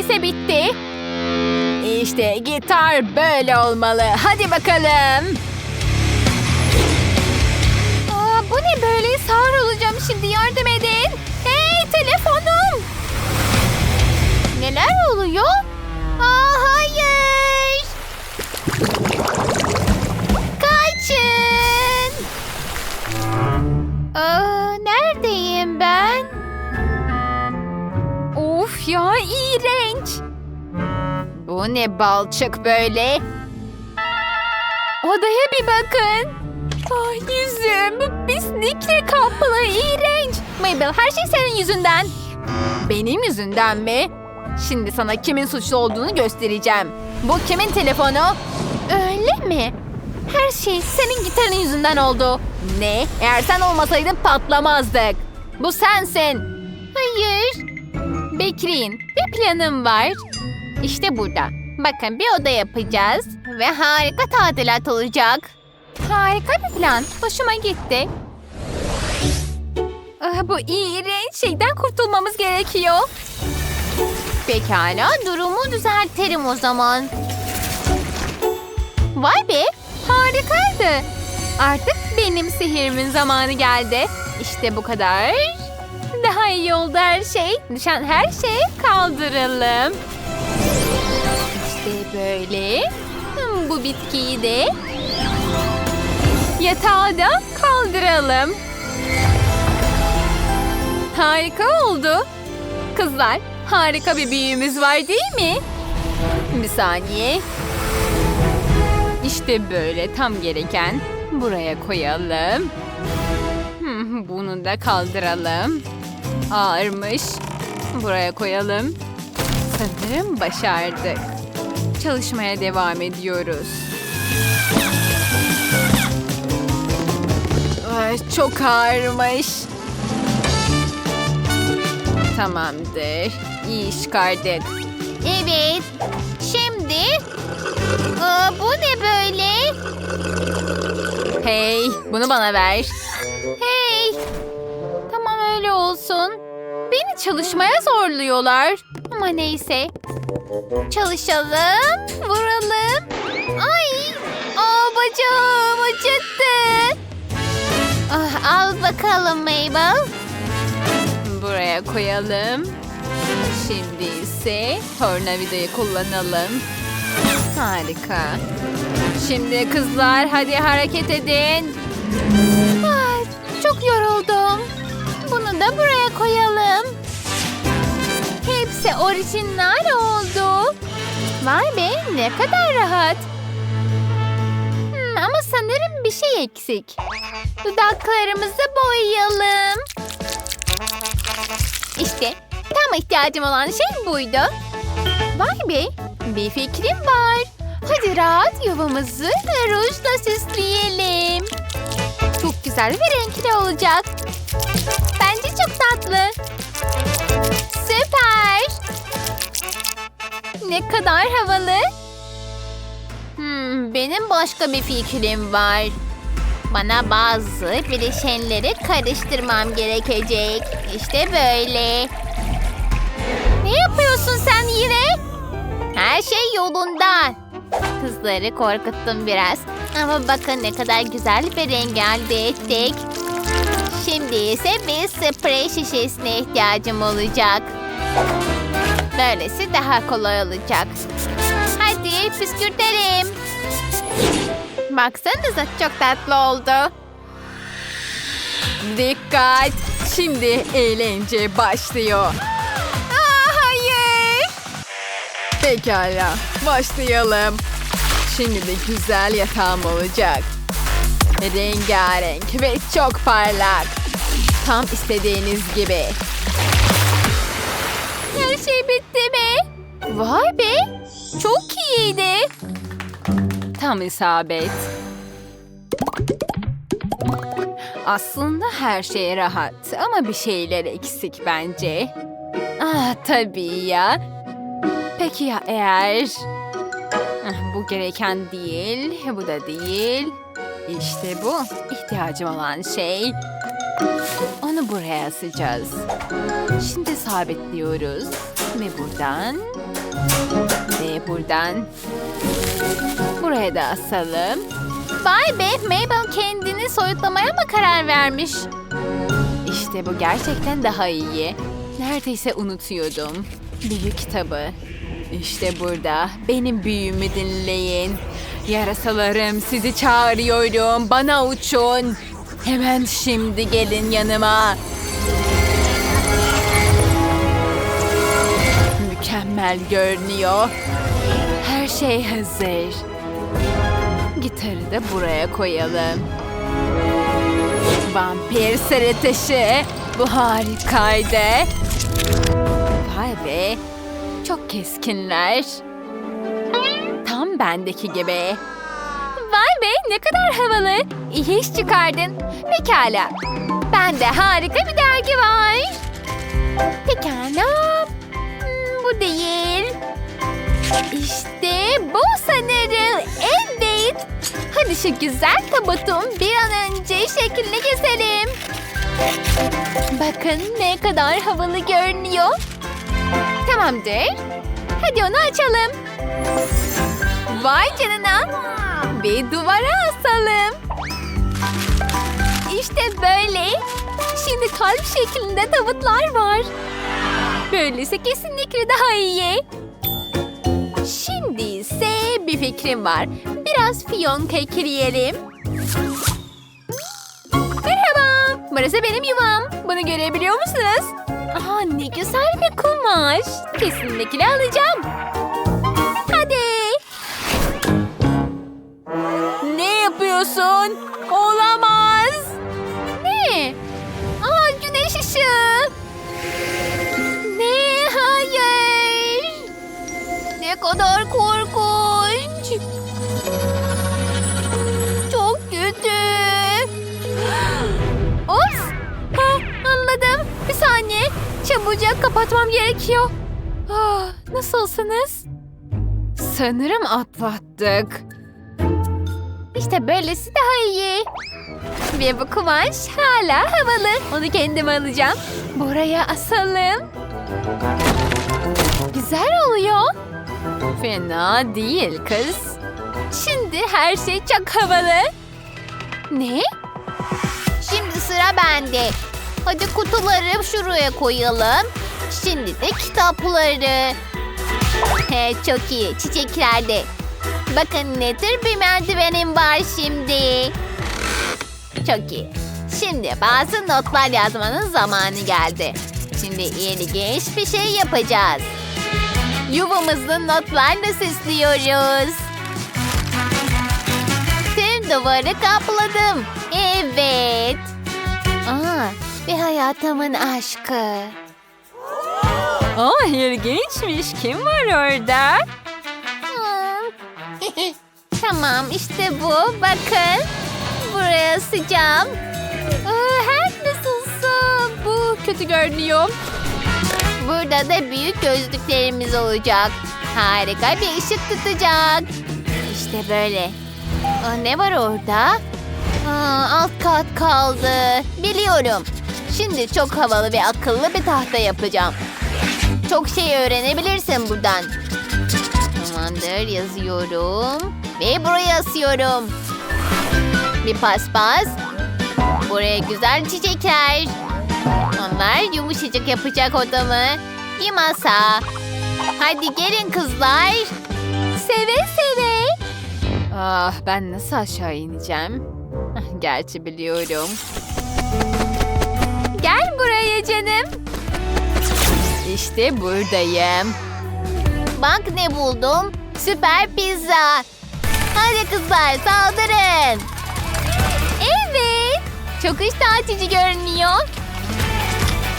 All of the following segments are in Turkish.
neredeyse bitti. İşte gitar böyle olmalı. Hadi bakalım. Aa, bu ne böyle? Sağır olacağım şimdi yardım edin. Hey telefonum. Neler oluyor? Aa, Ne balçık böyle? Odaya bir bakın. Ah yüzüm pislikle kaplı iğrenç. Mabel her şey senin yüzünden. Benim yüzümden mi? Şimdi sana kimin suçlu olduğunu göstereceğim. Bu kimin telefonu? Öyle mi? Her şey senin gitarın yüzünden oldu. Ne? Eğer sen olmasaydın patlamazdık. Bu sensin. Hayır. Bekleyin. Bir planım var. İşte burada. Bakın bir oda yapacağız. Ve harika tadilat olacak. Harika bir plan. Hoşuma gitti. Ah, bu iğrenç şeyden kurtulmamız gerekiyor. Pekala durumu düzeltelim o zaman. Vay be harikaydı. Artık benim sihirimin zamanı geldi. İşte bu kadar. Daha iyi oldu her şey. Düşen her şeyi kaldıralım. İşte böyle. Hmm, Bu bitkiyi de yatağa da kaldıralım. Harika oldu. Kızlar, harika bir büyüğümüz var değil mi? Bir saniye. İşte böyle tam gereken. Buraya koyalım. Hmm, Bunu da kaldıralım. Ağırmış. Buraya koyalım. Sanırım başardık. Çalışmaya devam ediyoruz. Ay, çok ağırmış. Tamamdır. İyi çıkardık. Evet. Şimdi... Aa, bu ne böyle? Hey, bunu bana ver. Hey. Tamam öyle olsun. Beni çalışmaya zorluyorlar. Ama neyse. Çalışalım, vuralım. Ay, aa bacağım acıttı. Ah, al bakalım Mabel. Buraya koyalım. Şimdi ise tornavidayı kullanalım. Harika. Şimdi kızlar hadi hareket edin. Ay, çok yoruldum. Bunu da buraya koyalım. Hepsi orijinal oldu. Vay be ne kadar rahat. Hmm, ama sanırım bir şey eksik. Dudaklarımızı boyayalım. İşte tam ihtiyacım olan şey buydu. Vay be bir fikrim var. Hadi rahat yuvamızı rujla süsleyelim. Çok güzel ve renkli olacak. Bence Ne kadar havalı. Hmm, benim başka bir fikrim var. Bana bazı bileşenleri karıştırmam gerekecek. İşte böyle. Ne yapıyorsun sen yine? Her şey yolunda. Kızları korkuttum biraz. Ama bakın ne kadar güzel bir renk elde ettik. Şimdi ise bir sprey şişesine ihtiyacım olacak. Böylesi daha kolay olacak. Hadi püskürtelim. Baksanıza çok tatlı oldu. Dikkat! Şimdi eğlence başlıyor. Aa, hayır! Pekala, başlayalım. Şimdi de güzel yatağım olacak. Rengarenk ve çok parlak. Tam istediğiniz gibi. Her şey bitti mi? Vay be! Çok iyiydi. Tam isabet. Aslında her şey rahat ama bir şeyler eksik bence. Ah tabii ya. Peki ya eğer... Ah, Bu gereken değil, bu da değil. İşte bu ihtiyacım olan şey. Onu buraya asacağız. Şimdi sabitliyoruz. Ve buradan. Ve buradan. Buraya da asalım. Vay be Mabel kendini soyutlamaya mı karar vermiş? İşte bu gerçekten daha iyi. Neredeyse unutuyordum. Büyü kitabı. İşte burada. Benim büyümü dinleyin. Yarasalarım sizi çağırıyorum. Bana uçun. Hemen şimdi gelin yanıma. Mükemmel görünüyor. Her şey hazır. Gitarı da buraya koyalım. Vampir sırıtışı. Bu harikaydı. Vay be. Çok keskinler. Tam bendeki gibi. Vay be ne kadar havalı. İyi iş çıkardın. Pekala. Bende harika bir dergi var. Pekala. Hmm, bu değil. İşte bu sanırım. Evet. Hadi şu güzel tabutun bir an önce şeklini keselim. Bakın ne kadar havalı görünüyor. Tamamdır. Hadi onu açalım. Vay canına. Bir duvara asalım. İşte böyle. Şimdi kalp şeklinde tabutlar var. Böylesi kesinlikle daha iyi. Şimdi ise bir fikrim var. Biraz fiyonka ekleyelim. Merhaba. Burası benim yuvam. Bunu görebiliyor musunuz? Aa, ne güzel bir kumaş. Kesinlikle alacağım. Yapıyorsun? Olamaz. Ne? Aa, güneş ışığı. Ne? Hayır. Ne kadar korkunç. Çok kötü. Ops. Ha, anladım. Bir saniye. Çabucak kapatmam gerekiyor. Ah, nasılsınız? Sanırım atlattık. İşte böylesi daha iyi. Ve bu kumaş hala havalı. Onu kendime alacağım. Buraya asalım. Güzel oluyor. Fena değil kız. Şimdi her şey çok havalı. Ne? Şimdi sıra bende. Hadi kutuları şuraya koyalım. Şimdi de kitapları. He, çok iyi. Çiçeklerde. Bakın ne tür bir merdivenim var şimdi. Çok iyi. Şimdi bazı notlar yazmanın zamanı geldi. Şimdi ilginç bir şey yapacağız. Yuvamızı notlarla süslüyoruz. Tüm duvarı kapladım. Evet. Aa, bir hayatımın aşkı. Aa ilginçmiş. Kim var orada? Tamam işte bu. Bakın. Buraya sıcağım. Aa, her nasılsa bu kötü görünüyor. Burada da büyük gözlüklerimiz olacak. Harika bir ışık tutacak. İşte böyle. Aa, ne var orada? Aa, alt kat kaldı. Biliyorum. Şimdi çok havalı ve akıllı bir tahta yapacağım. Çok şey öğrenebilirsin buradan. Tamamdır yazıyorum. Ve buraya asıyorum. Bir paspas. Buraya güzel çiçekler. Onlar yumuşacık yapacak odamı. Bir masa. Hadi gelin kızlar. Seve seve. Ah ben nasıl aşağı ineceğim? Ah, Gerçi biliyorum. Gel buraya canım. İşte buradayım. Bak ne buldum. Süper pizza. Hadi kızlar saldırın. Evet. Çok iştah açıcı görünüyor.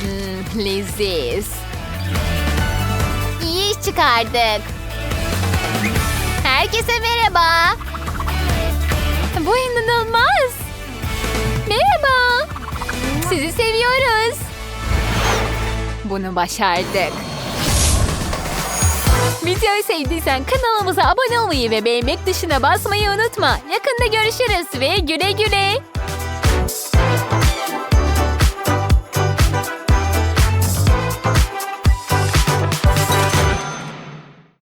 Hmm, leziz. İyi iş çıkardık. Herkese merhaba. Bu inanılmaz. Merhaba. Sizi seviyoruz. Bunu başardık. Videoyu sevdiysen kanalımıza abone olmayı ve beğenmek dışına basmayı unutma. Yakında görüşürüz ve güle güle.